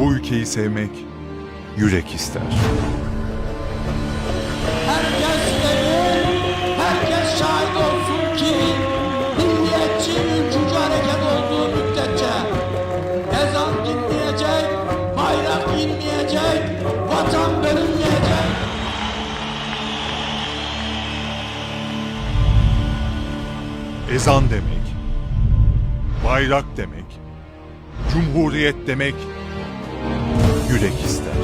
Bu ülkeyi sevmek yürek ister. Herkes verir, herkes şahit olsun ki milliyetçi ülkücü hareket olduğu müddetçe ezan dinmeyecek, bayrak inmeyecek, vatan bölünmeyecek. Ezan demek, bayrak demek, cumhuriyet demek yürek ister.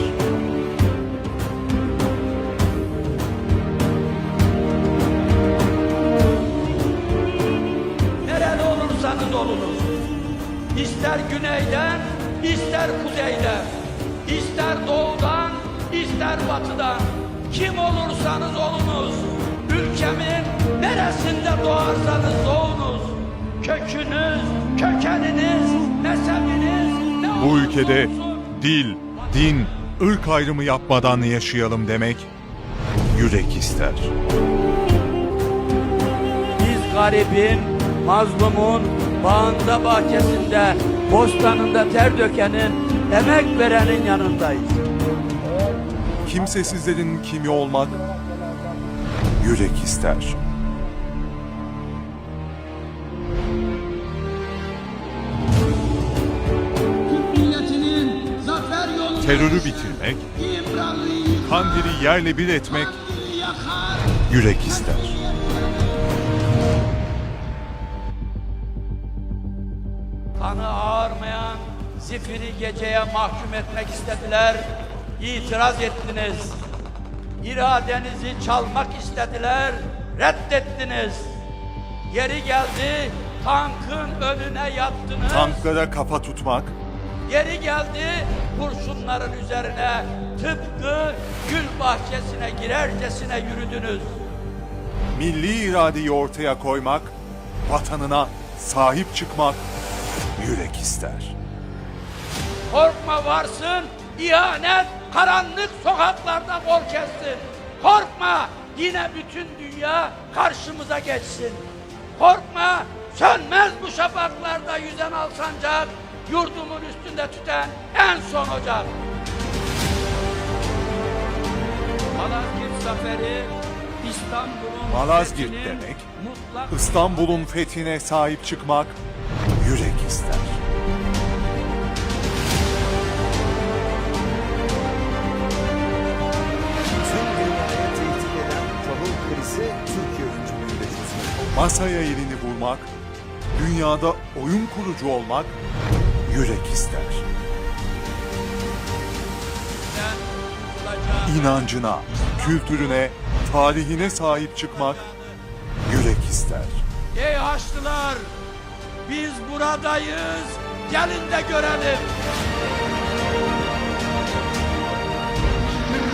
Nereli olursanız olunuz. İster güneyden, ister kuzeyden, ister doğudan, ister batıdan. Kim olursanız olunuz. Ülkemin neresinde doğarsanız doğunuz. Kökünüz, kökeniniz, mezhebiniz ne Bu ülkede dil, din, ırk ayrımı yapmadan yaşayalım demek yürek ister. Biz garibin, mazlumun, bağında bahçesinde, bostanında ter dökenin, emek verenin yanındayız. Kimsesizlerin kimi olmak yürek ister. Terörü bitirmek, kandili yerle bir etmek yürek ister. Kanı ağarmayan zifiri geceye mahkum etmek istediler. İtiraz ettiniz. İradenizi çalmak istediler. Reddettiniz. Geri geldi tankın önüne yattınız. Tanklara kafa tutmak, Geri geldi kurşunların üzerine tıpkı gül bahçesine girercesine yürüdünüz. milli iradeyi ortaya koymak, vatanına sahip çıkmak yürek ister. Korkma varsın, ihanet karanlık sokaklarda bol kessin. Korkma, yine bütün dünya karşımıza geçsin. Korkma, sönmez bu şafaklarda yüzen alsancak, yurdumun üstünde tüten en son ocak. Malazgirt zaferi, İstanbul'un Malazgirt demek, mutlak İstanbul'un fethine sahip çıkmak yürek ister. Tüm dünyaya tehdit eden tahıl krizi Türkiye öncülüğünde çözülür. Masaya elini vurmak, dünyada oyun kurucu olmak yürek ister. İnancına, kültürüne, tarihine sahip çıkmak yürek ister. Ey Haçlılar! Biz buradayız. Gelin de görelim.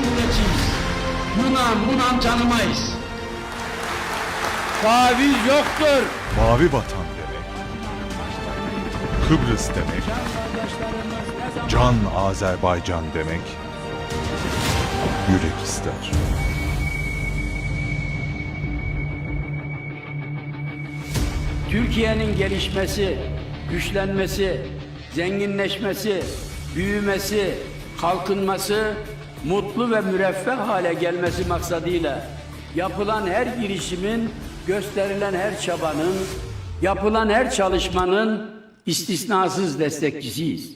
Milletiyiz. Yunan, Yunan tanımayız. Taviz yoktur. Mavi vatan Kıbrıs demek, Can Azerbaycan demek yürek ister. Türkiye'nin gelişmesi, güçlenmesi, zenginleşmesi, büyümesi, kalkınması, mutlu ve müreffeh hale gelmesi maksadıyla yapılan her girişimin, gösterilen her çabanın, yapılan her çalışmanın istisnasız destekçisiyiz.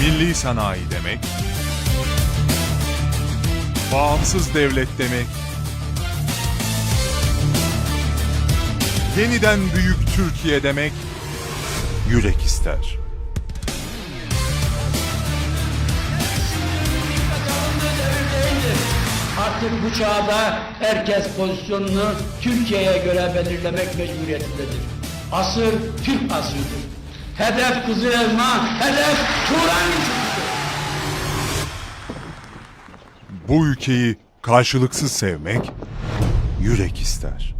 Milli sanayi demek, bağımsız devlet demek, yeniden büyük Türkiye demek yürek ister. Artık bu çağda herkes pozisyonunu Türkiye'ye göre belirlemek mecburiyetindedir. Asır Türk asrıdır. Hedef Kızıl Elma, hedef Turan Bu ülkeyi karşılıksız sevmek yürek ister.